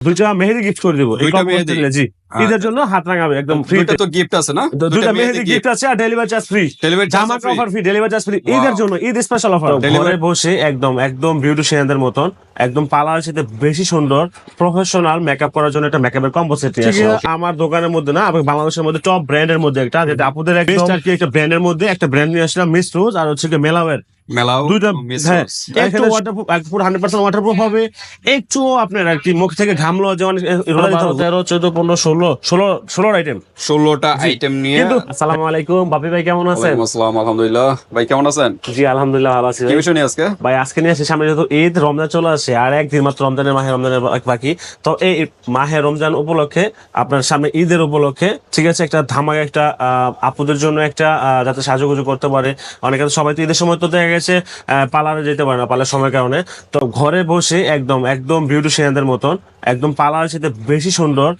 দুইটা মেহেদি গিফট করে দেবো। জি ঈদের জন্য হাত রাঙাবে একদম ফ্রি দুইটা তো গিফট আছে না? দুইটা মেহেদি গিফট আছে আর ডেলিভারি চার্জ ফ্রি ডেলিভারি জামার offer free delivery charge free ঈদের জন্য ঈদ স্পেশাল অফার ঘরে বসে একদম একদম বিউটিশিয়ানদের মতন একদম পার্লারের সাথে বেশি সুন্দর প্রফেশনাল মেকআপ করার জন্য একটা মেকআপের কম্বো সেট আসলাম। আমার দোকানের মধ্যে না আমি বাংলাদেশের মধ্যে টপ ব্র্যান্ডের মধ্যে একটা যেটা আপুদের একদম আর কি একটা ব্র্যান্ডের মধ্যে একটা ব্র্যান্ড নিয়ে আসলাম মিস রোজ আর হচ্ছে মেলাওয়ের মেলাও দুইটা মিস হ্যাঁ রোজ। একটু ওয়াটারপ্রুফ পুরো হান্ড্রেড পার্সেন্ট ওয়াটারপ্রুফ হবে। একটু আপনার আর কি মুখ থেকে ঘামলো যেমন তেরো চোদ্দ পনেরো ষোলো ষোলো ষোলোর আইটেম ষোলোটা আইটেম নিয়ে আসসালামু আলাইকুম বাপি ভাই কেমন আছেন? আসসালাম আলহামদুলিল্লাহ। ভাই কেমন আছেন? জি আলহামদুলিল্লাহ ভালো আছি কি। বিষয় নিয়ে আজকে? ভাই আজকে নিয়ে আসি সামনে যেহেতু ঈদ রমজান চলে আসে আর একদিন মাত্র রমজানের মাহে রমজানের বাকি তো এই মাহে রমজান উপলক্ষে আপনার সামনে ঈদের উপলক্ষে ঠিক আছে একটা ধামাকা একটা আপুদের জন্য একটা যাতে সাজুগুজু করতে পারে। অনেকে তো সবাই তো ঈদের সময় তো দেখা গেছে পার্লারে যেতে পারে না পার্লার সময়ের কারণে। তো ঘরে বসে একদম একদম বিউটিশিয়ানদের মতন একদম পার্লারের সাথে বেশি সুন্দর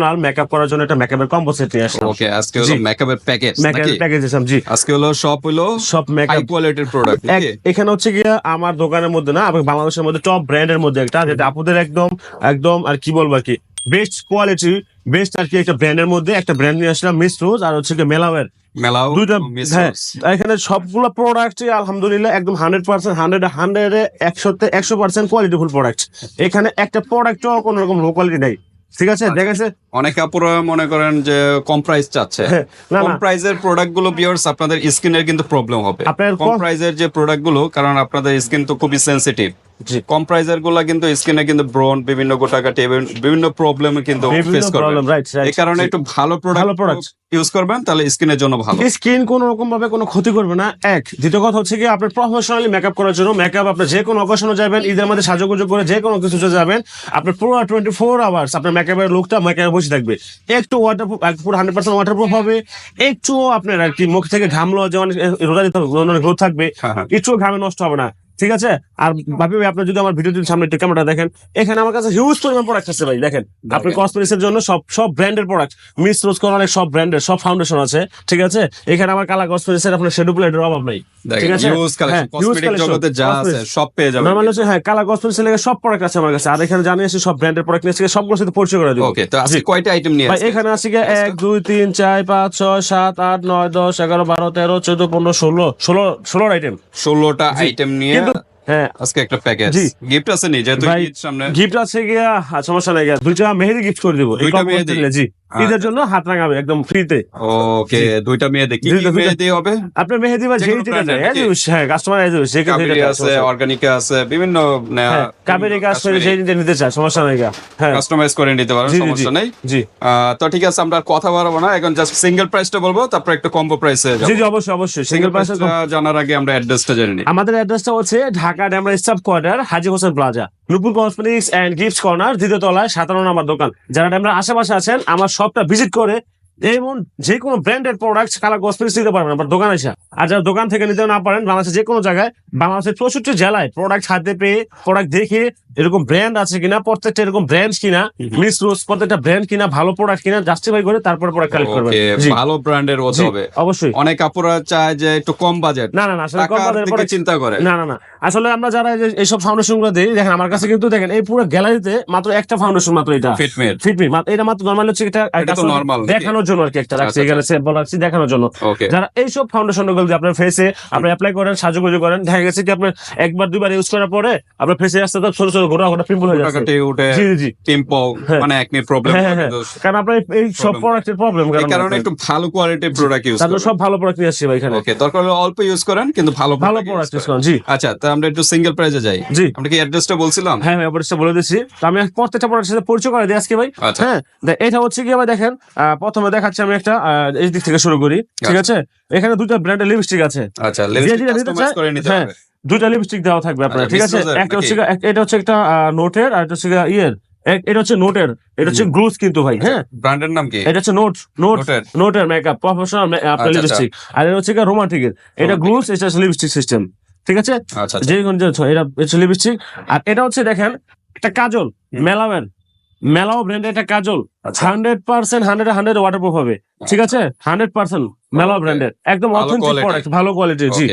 প্রফেশনাল মেকআপ করার জন্য একটা মেকআপের কম্বো সেট নিয়ে আসলাম। ওকে আজকে হলো মেকআপের প্যাকেজ মেকআপ প্যাকেজ দিয়েছিলাম জি। আজকে হলো সব হলো সব হাই মেকআপ কোয়ালিটির প্রোডাক্ট এখানে হচ্ছে গিয়ে আমার দোকানের মধ্যে না বাংলাদেশের মধ্যে টপ ব্র্যান্ডের মধ্যে একটা যেটা আপুদের একদম একদম আর কি বলব আর কি বেস্ট কোয়ালিটি বেস্ট আর কি একটা ব্র্যান্ডের মধ্যে একটা ব্র্যান্ড নিয়ে আসলাম মিস রোজ আর হচ্ছে মেলাওয়ের মেলাও দুইটা মিস হ্যাঁ এখানে সবগুলো প্রোডাক্ট আলহামদুলিল্লাহ একদম হান্ড্রেড পার্সেন্ট হান্ড্রেড হান্ড্রেড একশোতে একশো পার্সেন্ট কোয়ালিটিফুল প্রোডাক্ট এখানে একটা প্রোডাক্টও কোনো রকম লো কোয়ালিটি নেই। ঠিক আছে? দেখেছে দেখা অনেক আপুরা মনে করেন যে কম প্রাইস চাচ্ছে। হ্যাঁ, কম প্রাইসের প্রাইজের প্রোডাক্টগুলো বিয়ার্স আপনাদের স্কিনের কিন্তু প্রবলেম হবে। কম কম- প্রাইজের যে প্রোডাক্টগুলো কারণ আপনাদের স্কিন তো খুবই সেন্সিটিভ জি। কম প্রাইজেরগুলা কিন্তু স্কিনে কিন্তু ব্রন বিভিন্ন গোটাকাটি বিভিন্ন প্রবলেম কিন্তু ফেস এই কারণে একটু ভালো প্রোডাক্ট ভালো product। ইউজ করবেন তাহলে স্কিনের জন্য ভালো। স্কিন কোনো রকম ভাবে কোনো ক্ষতি করবে না। এক দ্বিতীয় কথা হচ্ছে কি আপনি প্রফেশনালি মেকআপ করার জন্য মেকআপ আপনি যে কোনো অকেশনে যাবেন ঈদের মধ্যে সাজুগুজু করে যে কোনো কিছুতে যাবেন আপনি পুরো টোয়েন্টি ফোর আওয়ার্স আপনার মেকআপের লুকটা মেকআপে বসে থাকবে। একটু ওয়াটারপ্রুফ পুরো হান্ড্রেড পার্সেন্ট ওয়াটারপ্রুফ হবে। একটু আপনার আর কি মুখ থেকে ঘামলো যেমন রোদা দিতে রোদ থাকবে। হ্যাঁ, হ্যাঁ। একটু ঘামে নষ্ট হবে না। ঠিক আছে? আর ভাবি ভাই আপনি যদি আমার ভিডিও দিন সামনে একটু ক্যামেরা দেখেন। এখানে আমার কাছে হিউজ পরিমাণ প্রোডাক্ট আছে ভাই দেখেন। আপনি দেখেন। কসমেটিক্স এর জন্য সব সব ব্র্যান্ডের প্রোডাক্ট মিস রোজ অনেক সব ব্র্যান্ডের সব ফাউন্ডেশন আছে ঠিক আছে? এখানে আমার কালা কসমেটিক্স এর আপনার শেডু প্লেটের অভাব নাই ঠিক আছে? ইউজ হ্যাঁ, কালেকশন কসমেটিক জগতে যা আছে সব পেয়ে যাবেন। নর্মাল হচ্ছে হ্যাঁ কালা কসমেটিক্স এর সব প্রোডাক্ট আছে আমার কাছে। আর এখানে জানিয়ে আসি সব ব্র্যান্ডের প্রোডাক্ট নিয়ে সবগুলোর সাথে পরিচয় করে দিব। ওকে তো আজকে কয়টা আইটেম নিয়ে ভাই এখানে আছে গিয়ে এক দুই তিন চার পাঁচ ছয় সাত আট নয় দশ এগারো বারো তেরো চোদ্দ পনেরো ষোলো ষোলো ষোলোর আইটেম ষোলোটা আইটেম নিয়ে হ্যাঁ। আজকে একটা প্যাকেজ গিফট আছে নি? যেহেতু সামনে। গিফট আছে গিয়া আর সমস্যা নাই দুইটা মেহেদি গিফট করে দিব। দিলে, জি। ঈদের জন্য হাত রাঙাবে একদম ফ্রিতে ওকে দুইটা মেয়ে দেখি মেহেদি হবে? আপনার মেহেদি বা যেই wish, হ্যাঁ কাস্টমার এজ উইশ যে কেউ আছে অর্গানিকা আছে বিভিন্ন কাবেরি কাজ করে যে নিতে নিতে চায় সমস্যা নাই হ্যাঁ। কাস্টমাইজ করে নিতে জি, সমস্যা। নেই। জি। তো ঠিক আছে আমরা কথা বাড়াবো না এখন জাস্ট সিঙ্গেল প্রাইসটা বলব তারপর একটু কম্বো প্রাইসে জি জি অবশ্যই অবশ্যই সিঙ্গেল সিঙ্গেল প্রাইসটা জানার আগে আমরা অ্যাড্রেসটা জেনে নিই। আমাদের অ্যাড্রেসটা হচ্ছে Dhaka Demra staff quarter Haji Hossain plaza. Nupur cosmetics and gift corner দ্বিতীয় তলায় নম্বর দোকান। যারা আমরা আশেপাশে আছেন, আমার শপটা ভিজিট করে এমন যে কোনো ব্র্যান্ডেড প্রোডাক্ট কালার কসমেটিক্স নিতে পারবেন আমার দোকান এসে। আর যারা দোকান থেকে নিতে না পারেন, বাংলাদেশের যে কোনো জায়গায়, বাংলাদেশের চৌষট্টি জেলায় প্রোডাক্ট হাতে পেয়ে প্রোডাক্ট দেখে এরকম ব্র্যান্ড আছে কিনা প্রত্যেকটা এরকম ব্র্যান্ড কিনা মিস রোজ প্রত্যেকটা ব্র্যান্ড কিনা ভালো প্রোডাক্ট কিনা জাস্টিফাই করে তারপরে প্রোডাক্ট কালেক্ট করবেন। জি। ভালো ব্র্যান্ডের হতে হবে। অবশ্যই। অনেক আপুরা চায় যে একটু কম বাজেট না না না আসলে কোম্পানির দিকে প্রোডাক্ট চিন্তা করে। না না না। আসলে আমরা যারা এই সব ফাউন্ডেশনগুলো দিই দেখেন আমার কাছে কিন্তু দেখেন এই পুরো গ্যালারিতে মাত্র একটা ফাউন্ডেশন মাত্র এটা। ফিটমেট ফিটমি এটা মাত্র নর্মাল হচ্ছে এটা এটা তো নাকি? দেখানোর জন্য আর কি একটা রাখছি আচ্ছা, এখানে স্যাম্পল রাখছি দেখানোর জন্য। যারা এইসব ফাউন্ডেশনগুলো যদি আপনার ফেসে আপনি অ্যাপ্লাই করেন সাজুগুজু করেন দেখা গেছে কি আপনার একবার দুইবার ইউজ করার পরে আপনার ফেসে আসতে তো ছোট ছোট ঘোরা পিম্পল হয়ে যাচ্ছে। উঠে জি জি পিম্পল হ্যাঁ। মানে একনি প্রবলেম হ্যাঁ হ্যাঁ কারণ আপনার এই- সব প্রোডাক্টের প্রবলেম কারণে একটু ভালো কোয়ালিটির প্রোডাক্ট ইউজ করুন। সব ভালো প্রোডাক্ট আসছি ভাই এখানে। ওকে দরকার হলে অল্প ইউজ করেন কিন্তু ভালো ভালো প্রোডাক্ট ইউজ করেন। জি। আচ্ছা তো আমরা একটু সিঙ্গেল প্রাইজে যাই। জি। আমরা কি অ্যাড্রেসটা বলছিলাম? হ্যাঁ অবশ্যই বলে দিচ্ছি। তো আমি প্রত্যেকটা প্রোডাক্টের সাথে পরিচয় করে দিই আজকে ভাই। আচ্ছা। হ্যাঁ এটা হচ্ছে কি ভাই দেখেন প্রথমে দেখাচ্ছি আমি একটা এই দিক থেকে শুরু করি ঠিক আছে? এখানে দুটো ব্র্যান্ডের লিপস্টিক আছে। আচ্ছা যেটা কাস্টমাইজ করে নিতে। হবে। দুইটা লিপস্টিক দেওয়া থাকবে আপনার আচ্ছা, ঠিক আছে? একটা হচ্ছে এটা হচ্ছে একটা নোটের আর এটা হচ্ছে ইয়ের। এটা হচ্ছে নোটের এটা হচ্ছে গ্লুজ কিন্তু ভাই হ্যাঁ? ব্র্যান্ডের নাম কি? এটা হচ্ছে নোট নোট নোটের মেকআপ প্রফেশনাল আপনার আচ্ছা, লিপস্টিক আর এটা হচ্ছে রোমান্টিকের এটা। গ্লুজ এটা হচ্ছে লিপস্টিক সিস্টেম ঠিক আছে? আচ্ছা আচ্ছা। যে কোনো এটা হচ্ছে লিপস্টিক আর এটা হচ্ছে দেখেন একটা কাজল। মেলামেন মেলাও ব্র্যান্ডের একটা কাজল। আচ্ছা। Hundred percent hundred hundred waterproof হবে ঠিক আছে? হান্ড্রেড পার্সেন্ট মেলাও ব্র্যান্ডের একদম ভালো অথেন্টিক প্রোডাক্ট ভালো কোয়ালিটির জি।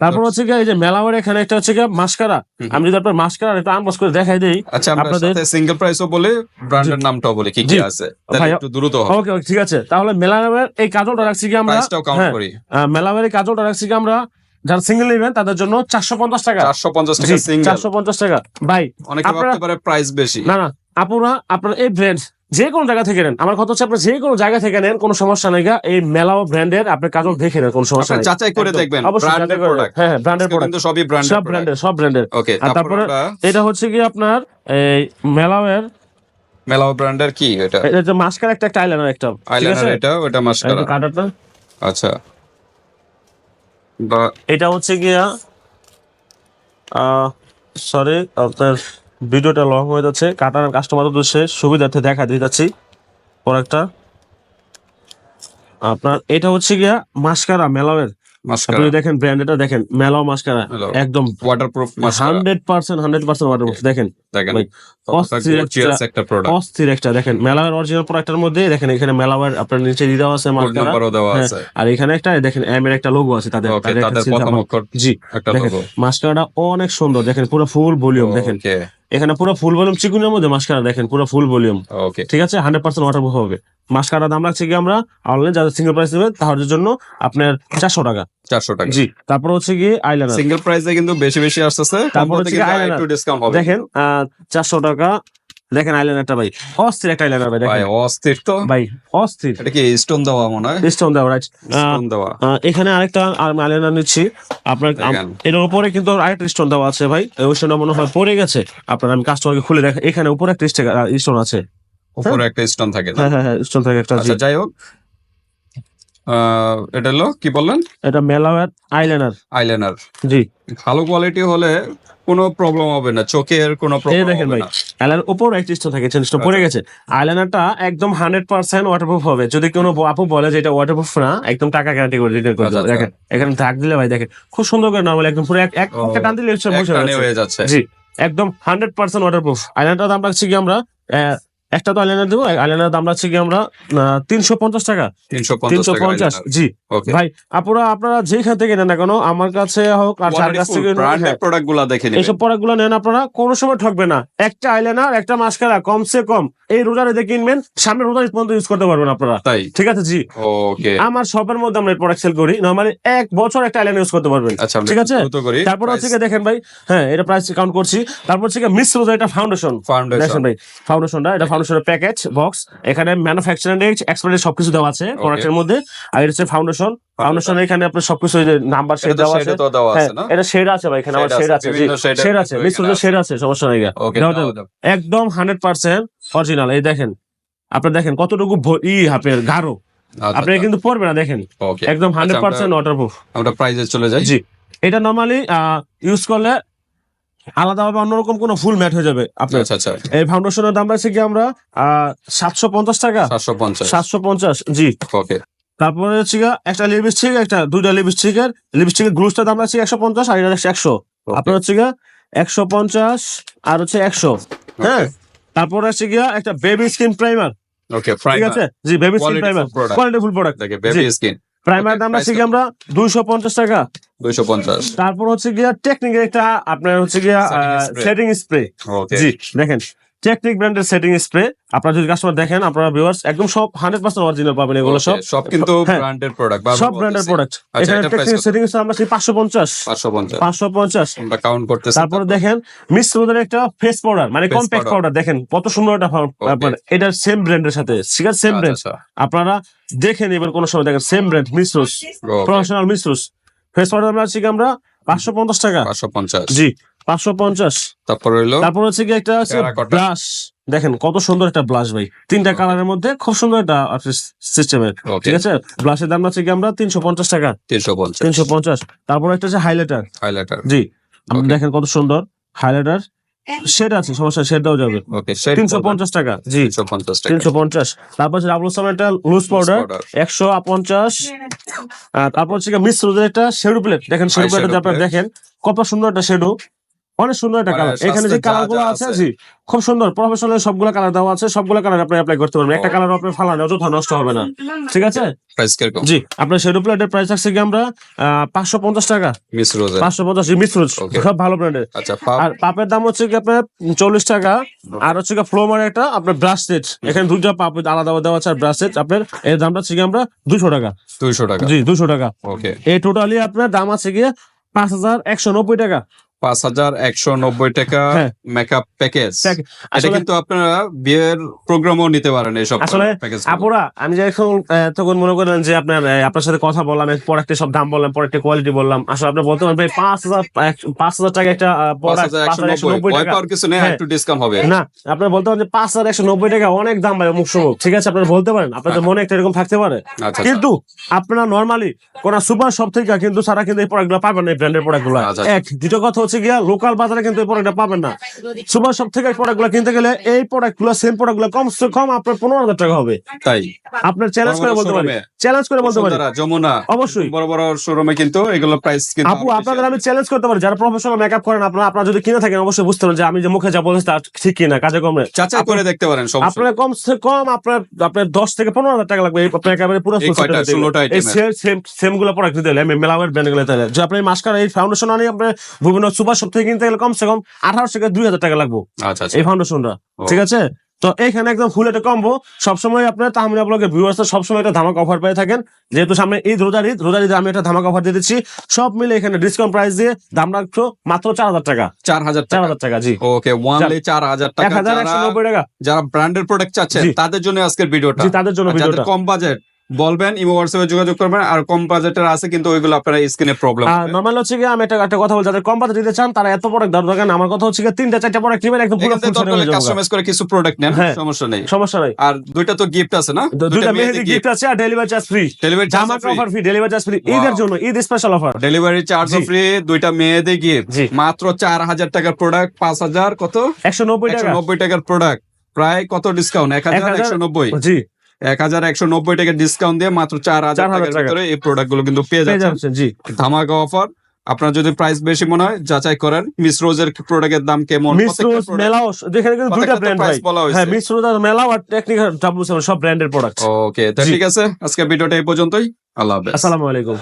তারপর হচ্ছে কি এই যে মেলাওয়ার এখানে একটা হচ্ছে গিয়ে মাস্কারা। আমি যদি আপনার মাস্কারা একটা আনবক্স করে দেখাই দিই আচ্ছা আপনাদের- সিঙ্গেল প্রাইসও বলে ব্র্যান্ডের নামটাও বলি কি কি আছে তাহলে একটু দ্রুত হবে। ওকে ঠিক আছে। তাহলে মেলাওয়ার এই কাজলটা রাখছি কি আমরা প্রাইসটাও কাউন্ট হ্যাঁ, করি। মেলাওয়ার এই কাজলটা রাখছি কি আমরা যারা সিঙ্গেল নেবেন তাদের জন্য চারশো পঞ্চাশ টাকা। চারশো পঞ্চাশ টাকা সিঙ্গেল চারশো পঞ্চাশ টাকা। ভাই অনেকে ভাবতে পারে প্রাইস বেশি। না না আপনারা আপনার এই ব্র্যান্ড যে কোনো জায়গা থেকে নেন। আমার কথা হচ্ছে আপনার যে কোনো জায়গা থেকে নেন কোনো সমস্যা নেই। এই মেলাও ব্র্যান্ডের আপনি কাজল দেখে নেন কোনো সমস্যা আপনি নেই। যাচাই করে দেখবেন অবশ্যই ব্র্যান্ডের প্রোডাক্ট হ্যাঁ ব্র্যান্ডের প্রোডাক্ট কিন্তু সবই ব্র্যান্ডের সব ব্র্যান্ডের সব ব্র্যান্ডের ওকে আর তারপর এটা হচ্ছে কি আপনার এই মেলাওয়ের মেলাও ব্র্যান্ডের কি এটা? এটা যে মাস্কার একটা একটা আইলাইনার একটা আইলাইনার এটা ওটা মাস্কারা। কাটারটা আচ্ছা। বা এটা হচ্ছে গিয়া সরি আপনার ভিডিওটা লং হয়ে যাচ্ছে, কাটার কাস্টমার উদ্দেশ্যে সুবিধার্থে দেখা দিয়ে যাচ্ছি একটা আপনার, এটা হচ্ছে গিয়া মাস্কারা মেলাওয়ের মাস্কারা। আপনি দেখেন ব্র্যান্ড এটা দেখেন মেলাও মাস্কারা একদম waterproof hundred percent hundred percent water দেখেন। দেখেন অস্থির একটা- একটা প্রোডাক্ট অস্থির একটা দেখেন মেলাওয়ের অরিজিনাল প্রোডাক্টের মধ্যে দেখেন এখানে মেলাওয়ের আপনার নিচে দিয়ে দেওয়া আছে মাস্কারা। হ্যাঁ, আর এখানে একটা দেখেন এম এর একটা লোগো আছে তাদের জি মাস্কারাটা অনেক সুন্দর দেখেন পুরো ফুল ভলিউম দেখেন। এখানে পুরো ফুল ভলিউম চিকুনের মধ্যে মাস্কারা দেখেন পুরো ফুল ভলিউম ঠিক আছে হান্ড্রেড পার্সেন্ট ওয়াটার হবে। মাস্কারা দাম রাখছে কি আমরা? অনলাইন যাদের সিঙ্গেল প্রাইস দেবে তাদের জন্য আপনার চারশো টাকা। চারশো টাকা। জি তারপর হচ্ছে গিয়ে আইলাইনার সিঙ্গেল প্রাইসে কিন্তু বেশি বেশি আসতেছে তারপর তারপর হচ্ছে। একটু ডিসকাউন্ট হবে। দেখেন চারশো টাকা। দেখেন আইলাইনারটা ভাই অস্থির একটা আইলাইনার ভাই দেখেন। অস্থির তো। ভাই অস্থির। এটা কি স্টোন দেওয়া মনে হয়? স্টোন দেওয়া রাইট স্টোন দেওয়া। এখানে আরেকটা আইলাইনার নিচ্ছি। আপনার। এর উপরে কিন্তু আরেকটা স্টোন দেওয়া আছে ভাই। ওই স্টোনটা মনে হয় পড়ে গেছে। আপনার আমি কাস্টমারকে খুলে দেখ এখানে উপরে একটা স্টোন আছে। উপরে একটা স্টোন থাকে হ্যাঁ হ্যাঁ হ্যাঁ স্টোন থাকে একটা আচ্ছা যাই হোক। এটা হলো কি বললেন? এটা মেলাওয়ার আইলাইনার আইলাইনার জি। ভালো কোয়ালিটি হলে কোনো প্রবলেম হবে না চোখের কোনো প্রবলেম দেখেন ভাই আইলাইনার উপর একটা স্টোন থাকে স্টোন পড়ে গেছে। আইলাইনারটা একদম হান্ড্রেড পার্সেন্ট ওয়াটারপ্রুফ হবে। যদি কোনো আপু বলে যে এটা ওয়াটারপ্রুফ না একদম টাকা গ্যারান্টি করে রিটার্ন করে আচ্ছা, দেখেন এখানে দাগ দিলে ভাই দেখেন খুব সুন্দর করে নর্মাল একদম পুরো এক এক- একটা টান দিলে বসে। হয়ে যাচ্ছে। জি একদম হান্ড্রেড পার্সেন্ট ওয়াটারপ্রুফ আইলাইনারটার দাম রাখছি কি আমরা? একটা তো আইলাইনার দেবো আইলাইনার দাম রাখছি কি আমরা তিনশো পঞ্চাশ টাকা। তিনশো পঞ্চাশ জি। ভাই আপনারা আপনারা যেখান থেকে নেন না কেন আমার কাছে হোক আর যার কাছ থেকে হ্যাঁ, প্রোডাক্টগুলা দেখে এইসব প্রোডাক্টগুলো নেন আপনারা কোনো সময় ঠকবে না। একটা আইলাইনার একটা মাস্কারা কমসে কম এই রোজারে দিয়ে কিনবেন সামনে রোজার পর্যন্ত ইউজ করতে পারবেন আপনারা। তাই? ঠিক আছে জি। ওকে। আমার শপের মধ্যে আমরা প্রোডাক্ট সেল করি নর্মালি এক বছর একটা আইলাইনার ইউজ করতে পারবেন। আচ্ছা ঠিক আছে? তারপর হচ্ছে দেখেন ভাই হ্যাঁ এটা প্রাইস কাউন্ট করছি। তারপর হচ্ছে মিস রোজা এটা ফাউন্ডেশন ফাউন্ডেশন ভাই ফাউন্ডেশনটা এটা ফাউন্ডেশনের প্যাকেজ বক্স এখানে ম্যানুফ্যাকচারিং ডেট এক্সপায়ারি সবকিছু দেওয়া আছে প্রোডাক্টের মধ্যে। আর এটা হচ্ছে ফাউন্ডেশন ফাউন্ডেশন এখানে আপনার সবকিছু নাম্বার শেড দেওয়া আছে। হ্যাঁ এটা শেড আছে ভাই এখানে আমার শেড আছে, শেড আছে আছে। শেড আছে। সমস্যা নাই। একদম হান্ড্রেড পার্সেন্ট অরিজিনাল এই দেখেন। আপনি দেখেন কতটুকু ই হাফের গাঢ়। আপনি কিন্তু পড়বে না দেখেন। একদম হান্ড্রেড আচ্ছা, পার্সেন্ট ওয়াটারপ্রুফ আমরা প্রাইজে চলে যাই। জি। এটা নর্মালি ইউজ করলে আলাদাভাবে অন্যরকম কোনো ফুল ম্যাট হয়ে যাবে আপনার। আচ্ছা আচ্ছা এই ফাউন্ডেশনের দাম রাখছে কি আমরা সাতশো পঞ্চাশ টাকা? সাতশো পঞ্চাশ। সাতশো পঞ্চাশ জি। ওকে। তারপরে হচ্ছে একটা লিপস্টিক একটা দুইটা লিপস্টিকের লিপস্টিকের গ্লুসটার দাম রাখছি একশো পঞ্চাশ আর এটা একশো। আপনার হচ্ছে গিয়ে একশো পঞ্চাশ আর হচ্ছে একশো। হ্যাঁ? তারপরে হচ্ছে গিয়া একটা বেবি স্কিন প্রাইমার ওকে ঠিক আছে? জি baby skin primer quality full product baby skin primer দাম রাখছি কি আমরা দুইশো পঞ্চাশ টাকা। দুইশো পঞ্চাশ। তারপর হচ্ছে গিয়া টেকনিকের একটা আপনার হচ্ছে গিয়া. সেটিং স্প্রে জি দেখেন। টেকনিক ব্র্যান্ডের সেটিং স্প্রে আপনারা যদি কাস্টমার দেখেন আপনারা ভিউয়ার্স একদম সব হান্ড্রেড পার্সেন্ট অরিজিনাল পাবেন এগুলো সব। সব কিন্তু। ব্র্যান্ডেড প্রোডাক্ট সব ব্র্যান্ডের প্রোডাক্ট আচ্ছা, এখানে টেকনিক? সেটিং আমরা সেই পঞ্চাশ। পাঁচশো পঞ্চাশ। পাঁচশো পঞ্চাশ। আমরা কাউন্ট করতেছি। তারপরে দেখেন মিস রোদের একটা ফেস পাউডার মানে কম্প্যাক্ট পাউডার দেখেন কত সুন্দর একটা পাউডার এটা সেম ব্র্যান্ডের সাথে ঠিক আছে? সেম ব্র্যান্ড আচ্ছা। আপনারা দেখে নেবেন কোনো সময় দেখেন same brand Miss Rose professional Miss Rose face powder আমরা আছি আমরা? পাঁচশো পঞ্চাশ টাকা। পাঁচশো পঞ্চাশ। জি। পাঁচশো পঞ্চাশ। তারপর হইল তারপর হচ্ছে কি একটা। ব্লাশ দেখেন কত সুন্দর একটা ব্লাশ ভাই। তিনটা কালারের মধ্যে খুব সুন্দর একটা সিস্টেমের ঠিক আছে? ব্লাশের দাম আছে কি আমরা তিনশো পঞ্চাশ টাকা। তিনশো পঞ্চাশ। তিনশো পঞ্চাশ। তারপর একটা হচ্ছে হাইলাইটার হাইলাইটার জি। আপনি দেখেন কত সুন্দর। হাইলাইটার শেড আছে সমস্যা শেড দেওয়া যাবে। ওকে তিনশো পঞ্চাশ টাকা। জি। তিনশো পঞ্চাশ তারপর হচ্ছে সাম একটা লুজ পাউডার একশো পঞ্চাশ। আর তারপর হচ্ছে মিস রোজের একটা শেডু প্লেট দেখেন শেডু প্লেট আপনারা দেখেন কত সুন্দর একটা শেডু অনেক সুন্দর একটা মানে কালার এখানে যে কালারগুলো আছে আছে। জি খুব সুন্দর। প্রফেশনাল সবগুলো কালার দেওয়া আছে সবগুলো কালার আপনি অ্যাপ্লাই করতে পারবেন। একটা কালার আপনি ফালান অযথা নষ্ট হবে না। ঠিক আছে? প্রাইস কীরকম? জি আপনার শেডো প্লেটের প্রাইস আছে কি আমরা পাঁচশো পঞ্চাশ টাকা। মিস রোজ পাঁচশো পঞ্চাশ মিশ্রুজ Okay. সব ভালো ব্র্যান্ডের আচ্ছা আর পাপের দাম হচ্ছে কি আপনার চল্লিশ টাকা। আর হচ্ছে কি ফ্লোমার একটা আপনার ব্রাশ সেট এখানে দুইটা পাপ আলাদা দেওয়া আছে আর ব্রাশ সেট আপনার এর দামটা হচ্ছে কি আমরা দুশো টাকা। দুইশো টাকা। জি দুশো টাকা। ওকে এই টোটালি আপনার দাম আছে গিয়ে পাঁচ হাজার একশো নব্বই টাকা। পাঁচ হাজার একশো নব্বই টাকা হ্যাঁ। মেকআপ প্যাকেজ এটা কিন্তু আপনারা বিয়ের প্রোগ্রামও নিতে পারেন এইসব আসলে আপুরা আমি তখন মনে করেন যে আপনার আপনার সাথে কথা বললাম প্রোডাক্টের সব দাম বললাম প্রোডাক্টের কোয়ালিটি বললাম। আসলে আপনি বলতে পারেন ভাই পাঁচ হাজার পাঁচ হাজার টাকা একটা হ্যাঁ। না আপনার বলতে পারেন পাঁচ হাজার একশো নব্বই টাকা অনেক দাম ভাই অমুক সমুক। ঠিক আছে আপনার বলতে পারেন আপনাদের মনে একটা এরকম থাকতে পারে। আচ্ছা আচ্ছা। কিন্তু আপনারা নর্মালি কোন সুপার শপ থেকে কিন্তু সারা কিন্তু এই প্রোডাক্টগুলো পাবেন এই ব্র্যান্ডের প্রোডাক্টগুলো। আচ্ছা। এক দ্বিতীয় কথা হচ্ছে গিয়া লোকাল বাজারে কিন্তু এই প্রোডাক্টটা পাবেন না। সুপার শপ থেকে এই প্রোডাক্ট কিনতে গেলে এই প্রোডাক্টগুলো সেম প্রোডাক্টগুলো কমসে কম আপনার পনেরো হাজার টাকা হবে। তাই? আপনার চ্যালেঞ্জ করে বলতে পারি চ্যালেঞ্জ করে বলতে পারি যমুনা অবশ্যই। বড় বড় শোরুমে কিন্তু এগুলো প্রাইস কিন্তু আপু আপনাদের আমি চ্যালেঞ্জ করতে পারি। যারা প্রফেশনাল মেকআপ করেন আপনারা আপনারা যদি কিনে থাকেন অবশ্যই বুঝতে পারেন যে আমি যে মুখে যা বলছি তা ঠিক কিনা কাজে কমে যাচাই করে দেখতে পারেন নেই। আপনার কমসে কম আপনার আপনার দশ থেকে পনেরো হাজার টাকা লাগবে এই আপনার একেবারে পুরো এই full কয়টা? set দিলে। 16টা এই সেম সেমগুলো প্রোডাক্ট দিতে মেলাওয়ের ব্র্যান্ডগুলো তাহলে যে আপনি মাস্কার এই ফাউন্ডেশন আনি আপনার বিভিন্ন সুপার শপ থেকে কিনতে গেলে কমসে কম আঠারো থেকে দুই হাজার টাকা লাগবে। আচ্ছা আচ্ছা। এই ফাউন্ডেশনটা ঠিক আছে? তো এখানে একদম ফুল একটা কম্বো সবসময় আপনার তাহমিনা ব্লগের ভিউয়ার্স সবসময় একটা ধামাক অফার পেয়ে থাকেন। যেহেতু সামনে ঈদ রোজার ঈদ রোজার ঈদে আমি একটা ধামাক অফার দিয়ে দিচ্ছি। সব মিলে এখানে ডিসকাউন্ট প্রাইস দিয়ে দাম রাখছো মাত্র চার হাজার টাকা। চার হাজার চার হাজার টাকা জি। ওকে ওয়ানলি চার হাজার এক টাকা হাজার যারা একশো নব্বই টাকা। যারা ব্র্যান্ডের প্রোডাক্ট চাচ্ছেন তাদের জন্য আজকের ভিডিওটা তাদের জন্য কম বাজেট বলবেন ইমো হোয়াটসঅ্যাপে যোগাযোগ করবেন আর কম বাজেটের আছে কিন্তু ওইগুলো আপনারা স্ক্রিনে প্রবলেম নর্মাল হচ্ছে কি আমি একটা একটা কথা বলি যাদের কম বাজেট দিতে চান তারা এত প্রোডাক্ট দেওয়ার দরকার না। আমার কথা হচ্ছে কি তিনটা চারটা প্রোডাক্ট নেবেন একদম পুরো কাস্টমাইজ করে কিছু প্রোডাক্ট নেন হ্যাঁ। সমস্যা নেই। সমস্যা নাই। আর দুইটা তো গিফট আছে না? দুইটা মেহেদি গিফট আছে আর ডেলিভারি চার্জ ফ্রি ডেলিভারি জামা offer free delivery charge free. ঈদের জন্য Eid special offer delivery charge free দুইটা মেয়েদের গিফট মাত্র চার হাজার টাকার প্রোডাক্ট পাঁচ হাজার কত? একশো নব্বই একশো টাকা নব্বই টাকার প্রোডাক্ট প্রায় কত ডিসকাউন্ট এক হাজার একশো নব্বই? জি। এক হাজার একশো নব্বই টাকা ডিসকাউন্ট দিয়ে মাত্র চার হাজার টাকার ভিতরে এই প্রোডাক্টগুলো কিন্তু পেয়ে যাচ্ছেন। জি। ধামাকা অফার আপনার যদি প্রাইস বেশি মনে হয় যাচাই করেন মিস রোজের প্রোডাক্টের দাম কেমন মিস রোজ মেলাও যেখানে কিন্তু দুইটা ব্র্যান্ড ভাই। হ্যাঁ মিস রোজ আর মেলাও আর টেকনিক্যাল ডাব্লিউ সব ব্র্যান্ডের প্রোডাক্ট ওকে তো ঠিক আছে আজকে ভিডিওটা এই পর্যন্তই। আল্লাহ হাফেজ। আসসালামু আলাইকুম।